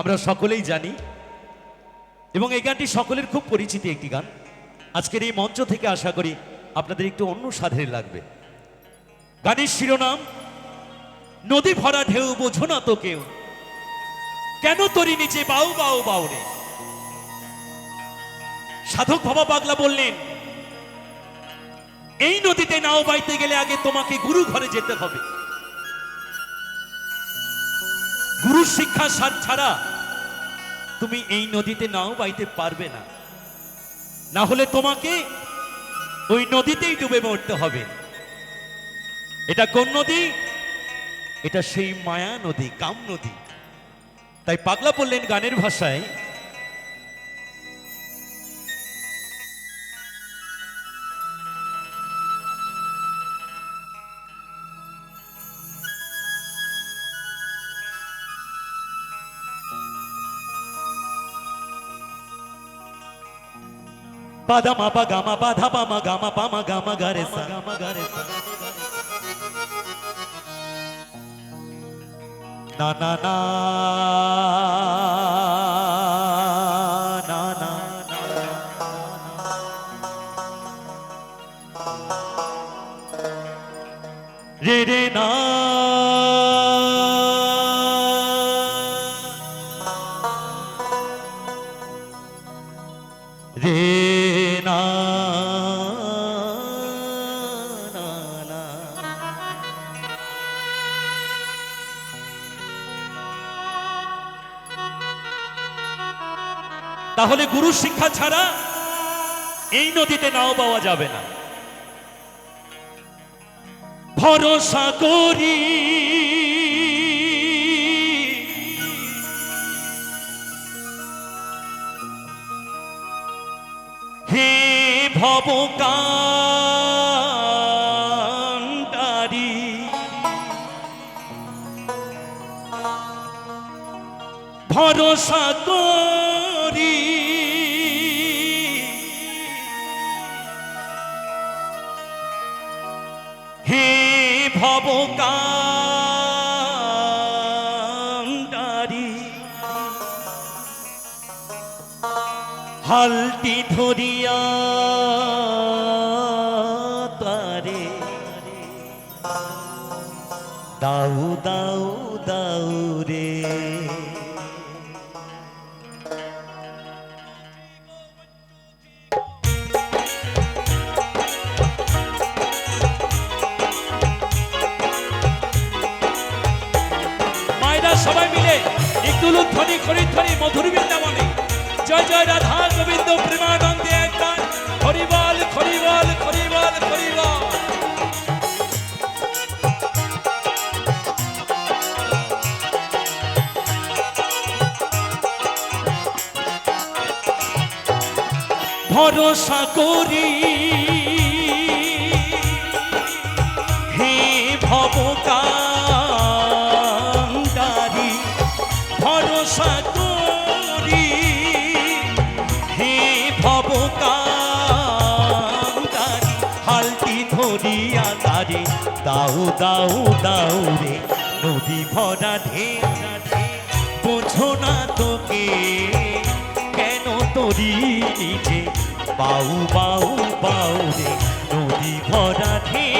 আমরা সকলেই জানি এবং এই গানটি সকলের খুব পরিচিত একটি গান। আজকের এই মঞ্চ থেকে আশা করি আপনাদের একটু অন্য সাধের লাগবে। গানের শিরোনাম, নদী ভরা ঢেউ, বোঝো না তো কেউ। কেন তরি নিচে বাউ বাউ বাউ রে সাধক বাবা পাগলা বললেন, এই নদীতে নাও বাইতে গেলে আগে তোমাকে গুরু ঘরে যেতে হবে। গুরু শিক্ষা ছাড়া তুমি এই নদীতে নাও বাইতে পারবে না। না হলে তোমাকে ওই নদীতেই ডুবে মরতে হবে। এটা কোন নদী? এটা সেই মায়া নদী, কাম নদী। তাই পাগলা বললেন গানের ভাষায় পাদা মা পা গামা পাধা পামা গামা পামা গামা গারে সা গামা গারে সা না না না না না রে রে না রে তাহলে গুরু শিক্ষা ছাড়া এই নদীতে নাও পাওয়া যাবে না। ভরসা করি। হে ভবকান্ডারি ভরসা করি। ভবকান্ডারি হালটি ধরিয়া তারে। দাউ দাউ দাউ রে। সবাই মিলে একটু ধ্বনি খরিধ্বনি মধুর বৃন্দাবনে। জয় জয়, রাধা গোবিন্দ, প্রেমানন্দে একবার হরিবল খরিবল খরিবল খরিবল ভরসা করি। দাউ দাউ দাউ রে। নদী ভরা ঢে বোঝো না তোকে, কেন তরি নিজে? বাউ বাউ বাউ রে, নদী ভরা ঢে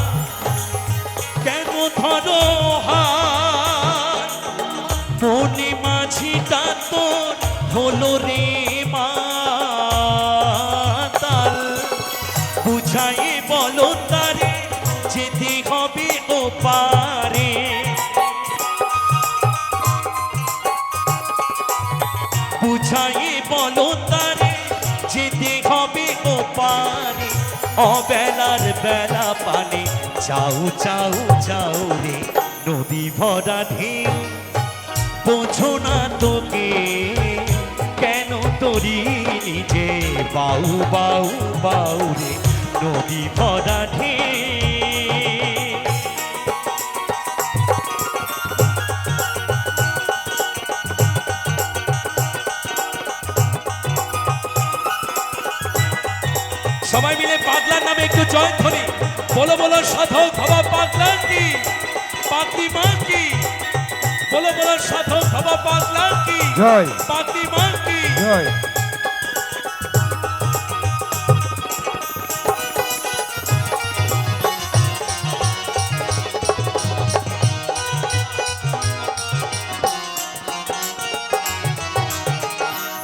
পারে। বুঝাই বলো তারে, যেতে হবে ও পারে। অবেলার বেলা পানে চাউ চাউ চাউ রে নদী ভরা ঢেউ। বোঝো না তোকে, কেন তোরি নিজে? বাউ বাউ বাউ রে নদী ভরা ঢেউ। সবাই মিলে পাগলার নামে একটু জয় ধ্বনি। বলো বলো সাধক হবা পাগলার কি? পাগলি মা কি? বলো বলো সাধক হবা পাগলার কি? জয়। পাগলি মা কি? জয়।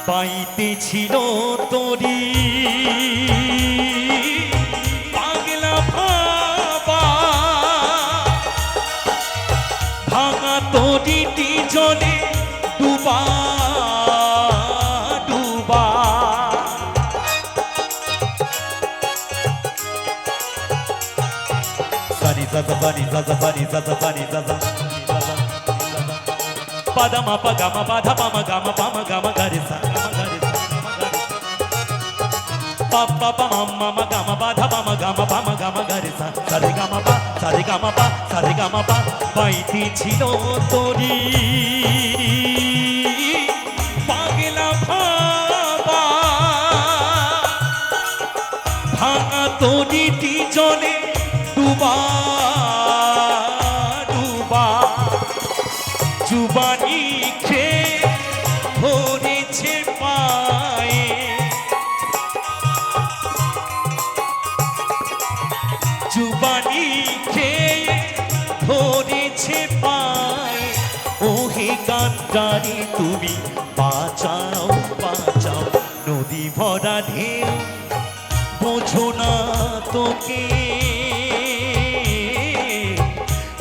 পাইতে ছিল তোরি zaza bani zaza bani zaza bani zaza pada ma pa ga ma pa dha pa ma ga ma pa ma ga ma ga re sa pa pa pa ma ma ma ga ma pa dha pa ma ga ma pa ma ga ma ga re sa sa re ga ma pa sa re ga ma pa sa re ga ma pa বাইতে ছিল তোরি পাগলা ভাঙা তরিটি জলে গান্ডারি তুমি বাঁচাও বাঁচাও। নদী ভরা ঢেউ, বোঝো না তোকে।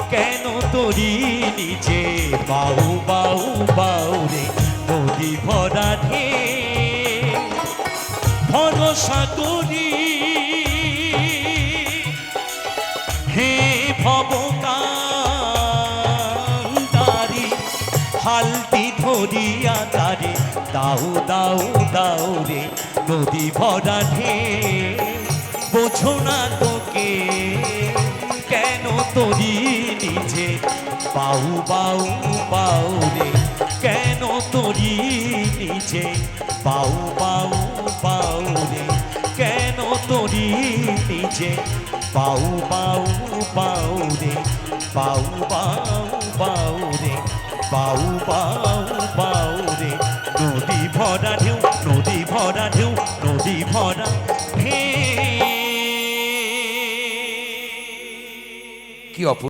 কেন তোরি নিজে বাউ বাউ বাউ রে? নদী ভরা ঢে ভরসা করি ধরিয়া তারে দাউ দাউ দাউ রে নদী ভরা ঢে বোঝো না তোকে, কেন তোরি নিজে? বাউ বাউ বাউ রে, কেন তোরি নিজে? বাউ বাউ বাউ রে, কেন তোরি নিজে? বাউ বাউ বাউ রে, বাউ বাউ বাউ বাউ বাউ রে। নদী ভরা ঢেউ নদী ভরা ঢেউ নদী ভরা কি অপূর্ব